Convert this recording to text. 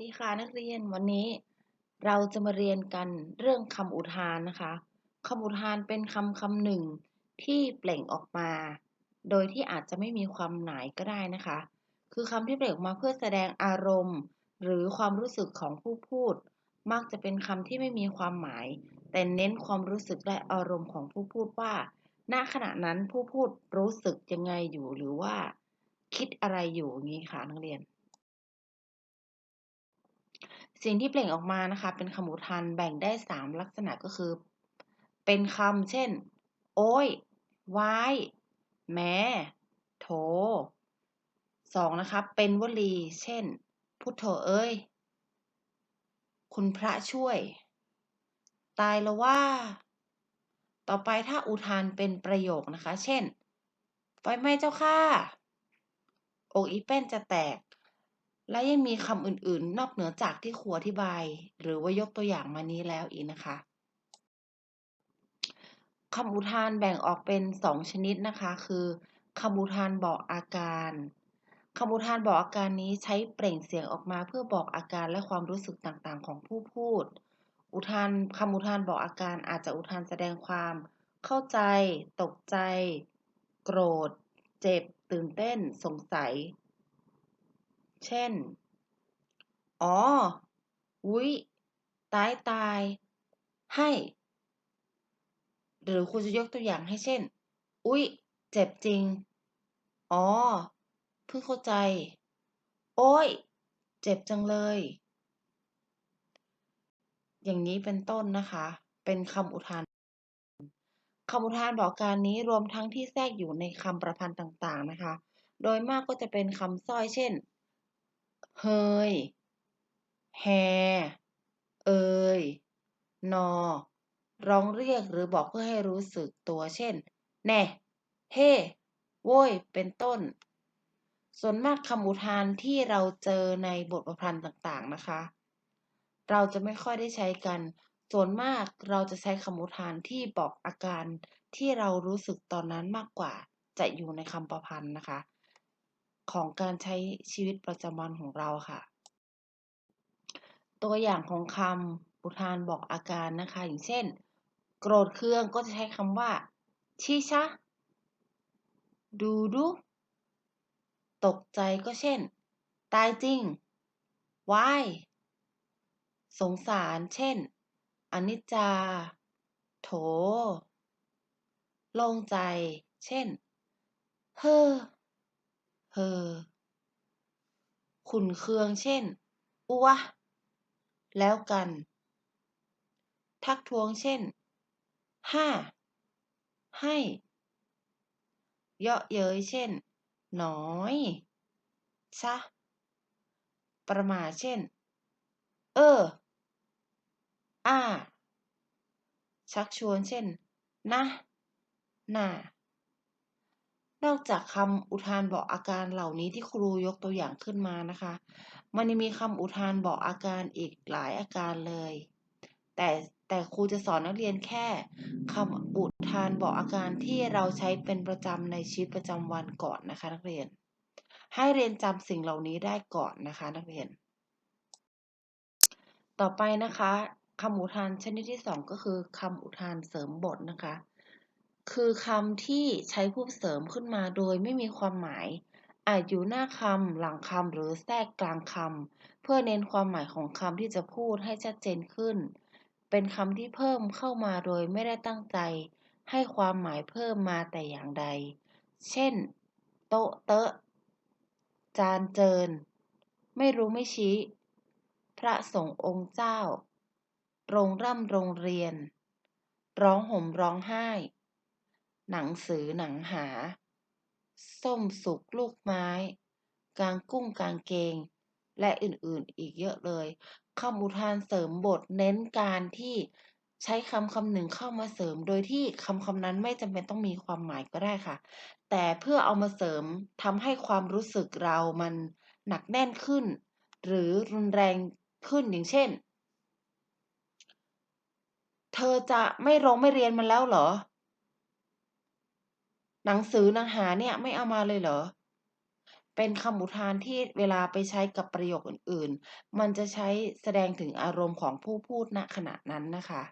ดีค่ะนักเรียนวันนี้เราจะมาเรียนกันเรื่องคำอุทานนะคะคำอุทานเป็นคำคำหนึ่งที่เปล่งออกมา โดยที่อาจจะไม่มีความหมายก็ได้นะคะ คือคำที่เปล่งออกมาเพื่อแสดงอารมณ์ หรือความรู้สึกของผู้พูด มักจะเป็นคำที่ไม่มีความหมาย แต่เน้นความรู้สึกและอารมณ์ของผู้พูดว่าณขณะนั้นผู้พูดรู้สึกยังไงอยู่หรือว่า คิดอะไรอยู่อย่างนี้ค่ะนักเรียน สิ่งที่เปล่งออกมานะคะ เป็นคำอุทานแบ่งได้3ลักษณะก็คือ เป็นคำเช่น โอ้ยวาย แม้ โถสองนะคะ เป็นวลี เช่น พุทโธเอ้ย คุณพระช่วย ตายแล้วว่า ต่อไปถ้าอุทานเป็นประโยคนะคะ เช่น ไฟไหม้เจ้าค่ะ อกอีแป้นจะแตก และยังมีคำอื่นๆ นอกเหนือจากที่ครูอธิบาย หรือว่ายกตัวอย่างมานี้แล้วอีกนะคะคำอุทานแบ่งออกเป็นสองชนิดนะคะ คือคำอุทานบอกอาการคำอุทานบอกอาการนี้ใช้เปล่งเสียงออกมาเพื่อบอกอาการและความรู้สึกต่างๆ ของผู้พูด อุทานคำอุทานบอกอาการอาจจะอุทานแสดงความ เข้าใจ ตกใจ โกรธ เจ็บ ตื่นเต้น สงสัย เช่น อ๋ออุ้ย ตายตาย ให้ หรือครูจะยกตัวอย่างให้เช่น อุ๊ย เจ็บจริง อ๋อ เพิ่งเข้าใจ โอ้ย เจ็บจังเลย อย่างนี้เป็นต้นนะคะ เป็นคำอุทานคำอุทานบอกการนี้รวมทั้งที่แทรกอยู่ในคำประพันธ์ต่างๆนะคะ โดยมากก็จะเป็นคำสร้อยเช่น เฮย แฮ เอย นอ ร้องเรียกหรือบอกเพื่อให้รู้สึกตัวเช่น แน่ เฮ่ โว้ย เป็นต้น ส่วนมากคำอุทานที่เราเจอในบทประพันธ์ต่างๆนะคะ เราจะไม่ค่อยได้ใช้กัน ส่วนมากเราจะใช้คำอุทานที่บอกอาการที่เรารู้สึกตอนนั้นมากกว่าจะอยู่ในคำประพันธ์นะคะ ของการใช้ชีวิตประจำวันของเราค่ะ ตัวอย่างของคำอุทานบอกอาการนะคะ อย่างเช่น โกรธเคืองก็จะใช้คำว่า ชิชะ ดูดูตกใจก็เช่น ตายจริงวายสงสาร เช่น อนิจจา โถ โล่งใจ เช่น เฮ่อ เฮอขุนเคืองเช่นอัวแล้วกัน ทักท้วงเช่น ห้า ให้ เยาะเย้ยเช่น น้อยชะประมาเช่น เออ อ้า ชักชวนเช่น นะ น่า นอกจากคำอุทานบอกอาการเหล่านี้ที่ครูยกตัวอย่างขึ้นมานะคะ มันยังมีคำอุทานบอกอาการอีกหลายอาการเลย แต่แต่ครูจะสอนนักเรียนแค่คำอุทานบอกอาการที่เราใช้เป็นประจำในชีวิตประจำวันก่อนนะคะ นักเรียน ให้เรียนจำสิ่งเหล่านี้ได้ก่อนนะคะ นักเรียน ต่อไปนะคะคำอุทานชนิดที่สองก็คือคำอุทานเสริมบทนะคะ คือคำที่ใช้ผู้เสริมขึ้นมาโดยไม่มีความหมาย อาจอยู่หน้าคำหลังคำหรือแทรกกลางคำเพื่อเน้นความหมายของคำที่จะพูดให้ชัดเจนขึ้น เป็นคำที่เพิ่มเข้ามาโดยไม่ได้ตั้งใจ ให้ความหมายเพิ่มมาแต่อย่างใด เช่น โต๊ะเตอะ จานเจิญไม่รู้ไม่ชี้ พระสงฆ์องค์เจ้า โรงร่ำโรงเรียน ร้องห่มร้องไห้ หนังสือหนังหา ส้มสุกลูกไม้ กางกุ้งกางเกง และอื่นๆอีกเยอะเลยคำอุทานเสริมบทเน้นการที่ใช้คำคำหนึ่งเข้ามาเสริม โดยที่คำคำนั้นไม่จำเป็นต้องมีความหมายก็ได้ค่ะ แต่เพื่อเอามาเสริมทำให้ความรู้สึกเรามันหนักแน่นขึ้น หรือรุนแรงขึ้นอย่างเช่น เธอจะไม่โรงไม่เรียนมันแล้วเหรอ หนังสือหนังหาเนี่ยไม่เอามาเลยเหรอ เป็นคำอุทานที่เวลาไปใช้กับประโยคอื่น ๆ มันจะใช้แสดงถึงอารมณ์ของผู้พูดณขณะนั้นนะคะ